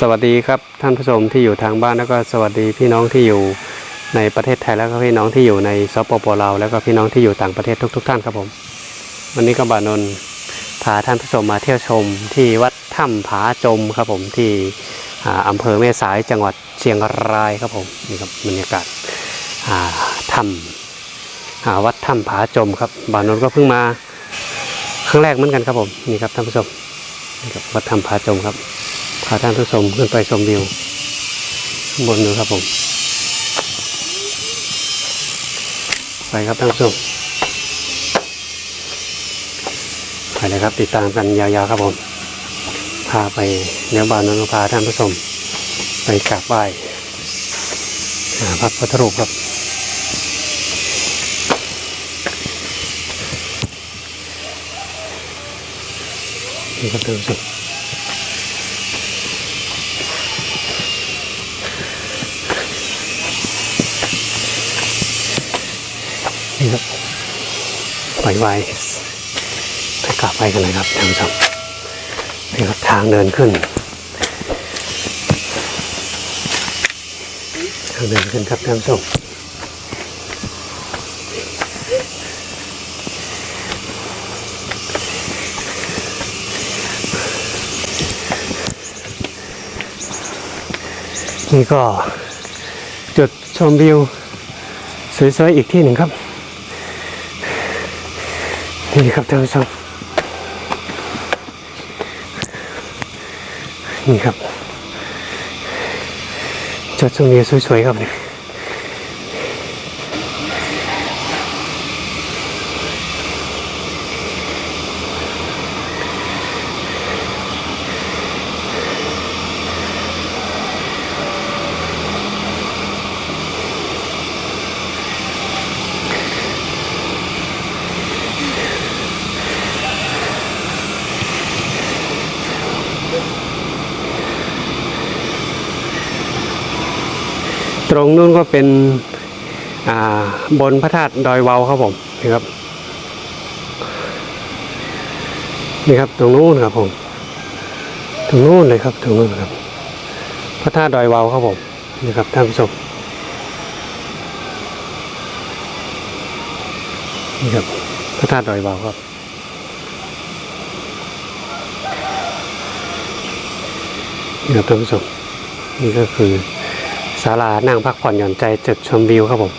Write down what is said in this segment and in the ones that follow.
สวัสดีครับท่านผู้ชมที่อยู่ทางบ้านแล้วก็สวัสดีพี่น้องที่อยู่ในประเทศไทยแล้วก็พี่น้องที่อยู่ในสปปลาวแล้วก็พี่น้องที่อยู่ต่างประเทศทุก ๆ ท่านครับผม วันนี้ก็บานนพาท่านผู้ชมมาเที่ยวชมที่วัดถ้ำผาจมครับผมที่อำเภอแม่สายจังหวัดเชียงรายครับผมนี่ครับบรรยากาศถ้ำวัดถ้ำผาจมครับบานนก็เพิ่งมาครั้งแรกเหมือนกันครับผมนี่ครับท่านผู้ชมนี่ครับวัดถ้ำผาจมครับ พาท่านผู้ชมขึ้นไปชมวิวข้างบนดูครับผม ไปครับท่านผู้ชมไปเลยครับติดตามกันยาวๆครับผม พาไปเนื้อบานนนพาท่านผู้ชมไปกราบไหว้หาพระพุทธรูปครับนี่ครับท่านผู้ชม นี่ครับปล่อยไว้ไปกลับไปกันเลยครับท่านผู้ชมนี่ครับทางเดินขึ้น ทางเดินขึ้นครับท่านผู้ชมนี่ก็จุดชมวิวสวยๆอีกที่หนึ่งครับ นี่ครับท่านผู้ชมนี่ครับจุดชมวิวสวยๆครับเนี่ย รงนู้นก็เป็นบนพระธาตุดอยเวาครับผมนี่ครับนี่ครับตรงนู้นครับผมตรงนู้นเลยครับตรงนู้นครับ พระธาตุดอยเวาครับผมนี่ครับท่านผู้ชมนี่ครับพระธาตุดอยเวาครับนี่ครับท่านผู้ชมนี่ก็คือ ศาลานั่งพักผ่อนหย่อนใจจุดชมวิวครับผม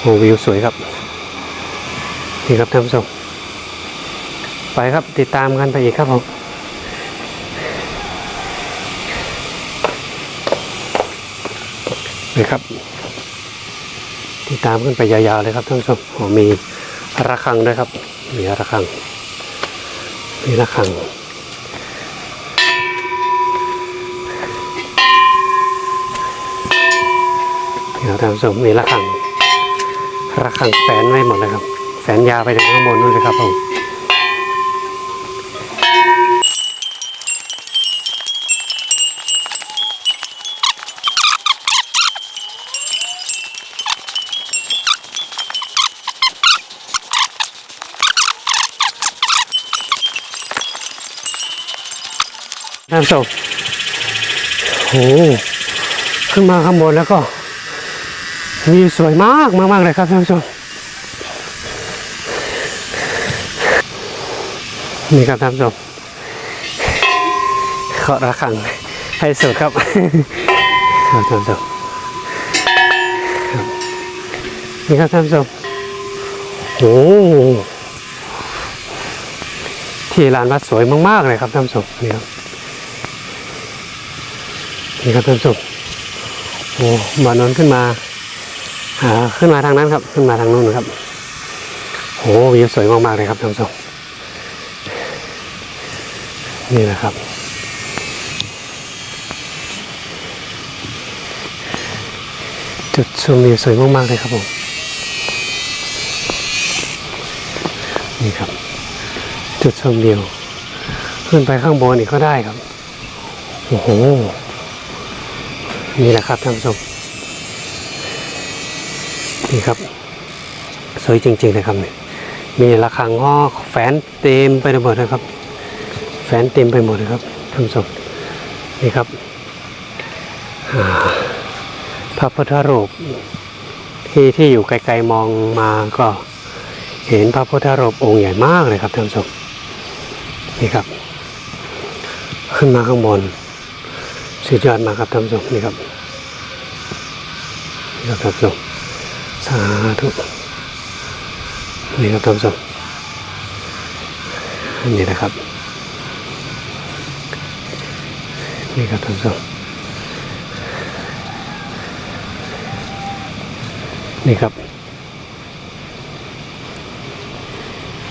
โอ้วิวสวยครับ นี่ครับท่านผู้ชม ไปครับติดตามกันไปอีกครับผมไปครับ ติดตามขึ้นไปยาวๆเลยครับท่านผู้ชมโอ้มีระฆังด้วยครับ มีระฆังมีระฆัง เดี๋ยวท่านผู้ชมมีระฆังระฆังแฝนไว้หมดเลยครับ แฝนยาวไปถึงข้างบนนู่นเลยครับผมท่านผู้ชมโอ้โหขึ้นมาข้างบนแล้วก็ วิวสวยมากมากมากเลยครับท่านผู้ชมนี่ครับท่านผู้ชมขอระฆังให้สุดครับครับท่านผู้ชมนี่ครับท่านผู้ชมโอ้ที่ลานวัดสวยมากๆเลยครับท่านผู้ชมนี่ครับนี่ครับท่านผู้ชมโอ้บานนขึ้นมา ขึ้นมาทางนั้นครับ ขึ้นมาทางนู้นนะครับโอ้วิวสวยมากๆเลยครับท่านผู้ชมนี่แหละครับจุดชมวิวสวยมากๆเลยครับผมนี่ครับ จุดชมวิวขึ้นไปข้างบนอีกก็ได้ครับโอ้โหนี่แหละครับท่านผู้ชม นี่ครับ สวยจริงๆเลยครับเนี่ยมีระฆังห้อแฝนเต็มไปหมดเลยครับ แฝนเต็มไปหมดเลยครับท่านผู้ชมนี่ครับพระพุทธรูปที่ที่อยู่ไกลๆมองมาก็เห็นพระพุทธรูปองค์ใหญ่มากเลยครับท่านผู้ชมนี่ครับ ขึ้นมาข้างบนสุดยอดมากครับท่านผู้ชมนี่ครับนี่ครับท่านผู้ชม สาธุนี่ครับท่านผู้ชมนนี้นะครับ นี่ครับท่านผู้ชมนี่ครับ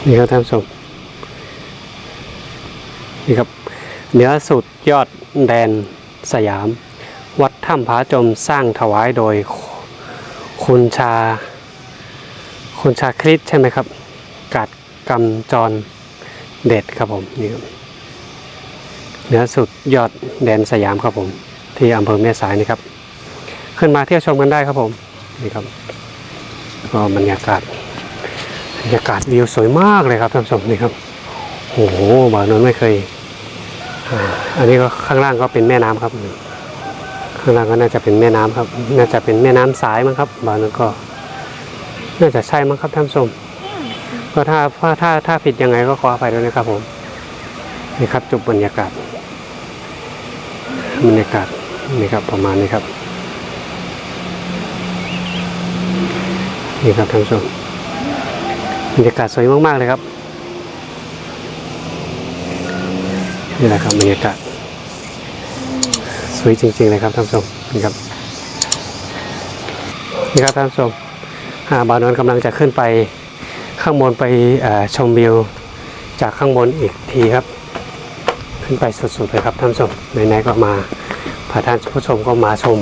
นี่ครับท่านผู้ชมนี่ครับเหนือสุดยอดแดนสยาม วัดถ้ำผาจมสร้างถวายโดยคุณชา คุณชาคริสใช่ไหมครับกาดกำจรเด็ดครับผมนี่ครับเหนือสุดยอดแดนสยามครับผม ที่อำเภอแม่สายนี่ครับ ขึ้นมาเที่ยวชมกันได้ครับผมนี่ครับก็บรรยากาศบรรยากาศวิวสวยมากเลยครับท่านผู้ชมนี่ครับโอ้โหบ่าวนนไม่เคยอันนี้ก็ข้างล่างก็เป็นแม่น้ำครับ ข้างล่างก็น่าจะเป็นแม่น้ำครับ น่าจะเป็นแม่น้ำสายมั้งครับบ่าวนนท์ก็ น่าจะใช่มั้งครับท่านผู้ชมก็ถ้าถ้าถ้าถ้าผิดยังไงก็ขออภัยด้วยนะครับผมนี่ครับจุบบรรยากาศบรรยากาศนี่ครับประมาณนี้ครับนี่ครับท่านผู้ชมบรรยากาศสวยมากๆเลยครับนี่แหละครับบรรยากาศ สวยจริงๆเลยครับท่านผู้ชมนี่ครับนี่ครับท่านผู้ชมอ่าบานอนกำลังจะขึ้นไปข้างบนไปชมวิวจากข้างบนอีกทีครับ ขึ้นไปสุดๆเลยครับท่านผู้ชมไหนๆก็มาพาท่านผู้ชมก็มาชม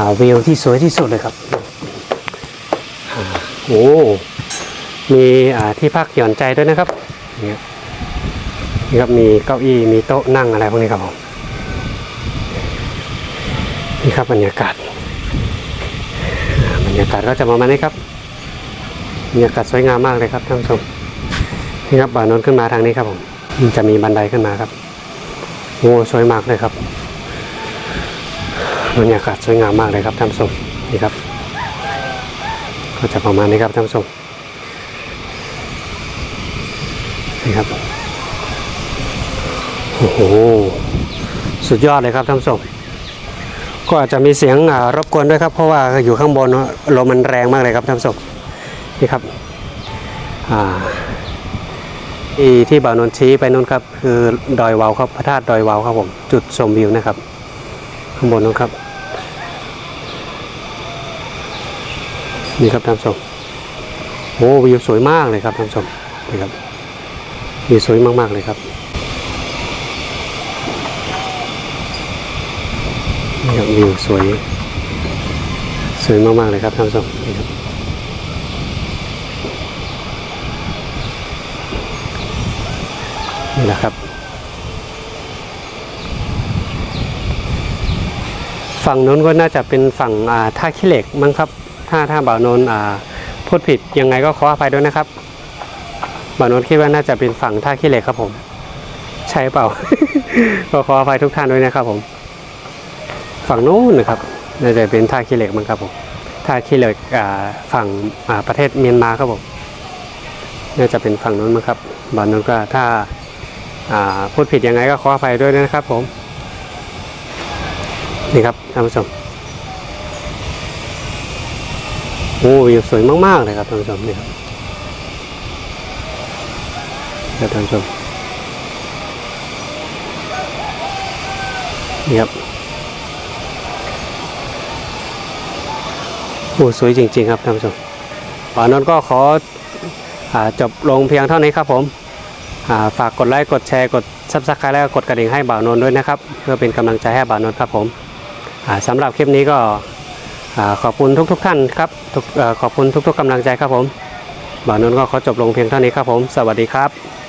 าวิวที่สวยที่สุดเลยครับอ่าโอ้มีที่พักหย่อนใจด้วยนะครับนี่ครับมีเก้าอี้มีโต๊ะนั่งอะไรพวกนี้ครับผม นี่ครับบรรยากาศ บรรยากาศก็จะประมาณนี้ครับบรรยากาศสวยงามมากเลยครับท่านผู้ชมนี่ครับบ่านนขึ้นมาทางนี้ครับผมมันจะมีบันไดขึ้นมาครับโอ้สวยมากเลยครับบรรยากาศสวยงามมากเลยครับท่านผู้ชมนี่ครับ ก็จะประมาณนี้ครับท่านผู้ชมนี่ครับโอ้โหสุดยอดเลยครับท่านผู้ชม ก็อาจจะมีเสียงรบกวนด้วยครับ เพราะว่าอยู่ข้างบนลมมันแรงมากเลยครับท่านผู้ชมนี่ครับที่ที่บ่าวนนท์ชี้ไปนู่นครับคือดอยวาวครับพระธาตุดอยวาวครับผมจุดชมวิวนะครับ ข้างบนนู้นครับนี่ครับท่านผู้ชมโอ้วิวสวยมากเลยครับท่านผู้ชมนี่ครับวิวสวยมากๆเลยครับนี่ครับ วิวสวย สวยมาก ๆ เลยครับท่านผู้ชมนี่ครับนี่แหละครับฝั่งนู้นก็น่าจะเป็นฝั่งอ่าท่าขี้เหล็กมั้งครับ ถ้าถ้าบ่าวนนอ่าพูดผิดยังไงก็ขออภัยด้วยนะครับบ่าวนนคิดว่าน่าจะเป็นฝั่งท่าขี้เหล็กครับผม ใช่เปล่า ก็ขออภัยทุกท่านด้วยนะครับผม ฝั่งนู้นนะครับน่าจะเป็นท่าขี้เหล็กมั้งครับผมท่าขี้เหล็กฝั่งประเทศเมียนมาครับผมน่าจะเป็นฝั่งนู้นมั้งครับบาวนนท์ก็ถ้าพูดผิดยังไงก็ขออภัยด้วยนะครับผมนี่ครับท่านผู้ชมโอ้วิวสวยมากๆเลยครับท่านผู้ชมนี่ครับท่านผู้ชมนี่ครับ โอ้สวยจริง ๆ ครับท่านผู้ชมป่านนท์ก็ขออจบลงเพียงเท่านี้ครับผมาฝากกดไลค์กดแชร์กดซับสไครต์แล้วกดกระดิ่งให้บ่าวนนท์ด้วยนะครับ เพื่อเป็นกำลังใจให้บ่าวนนท์ครับผมอ่าสำหรับคลิปนี้ก็ขอบคุณทุก ๆ ท่านครับอขอบคุณทุก ๆกำลังใจครับผมบ่าวนนท์ก็ขอจบลงเพียงเท่านี้ครับผม สวัสดีครับ